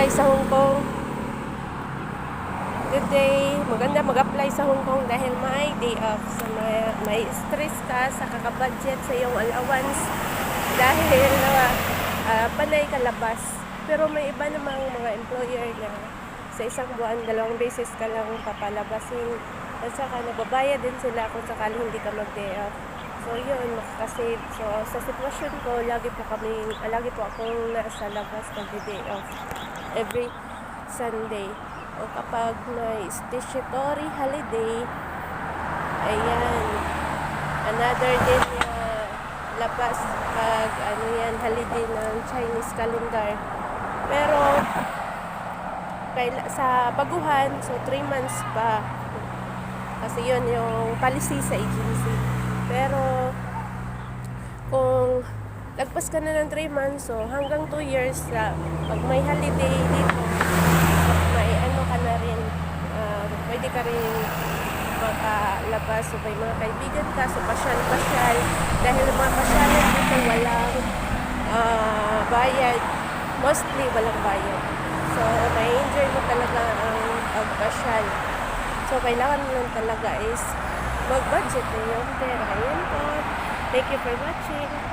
mag-apply sa Hong Kong. Good day. Maganda mag-apply sa Hong Kong dahil may day off. So may, may stress ka sa kakabudget sa iyong allowance dahil uh, ah, panay ka labas. Pero may iba namang mga employer na sa isang buwan, dalawang beses ka lang papalabasin. At saka nababayad din sila kung sakali hindi ka mag-day off. So yun, makakasave. So sa sitwasyon ko, lagi po kami, lagi po akong nasa labas mag-day off. Every Sunday. O kapag may statutory holiday, ayan, another din na labas pag ano yan, holiday ng Chinese calendar. Pero kaila, sa baguhan, so 3 months pa. Kasi yun yung policy sa agency. Pero kung lagpas ka na ng 3 months, so hanggang 2 years na pag may holiday dito, may ano ka na rin, ah, pwede ka rin makalabas. So may mga kaibigan ka, so pasyal-pasyal. Dahil mga pasyalan dito walang ah, bayad. Mostly walang bayad. So may enjoy mo talaga ang pagpasyal. So kailangan mo lang talaga is mag-budget na yung pera. Ayan po. Thank you for watching.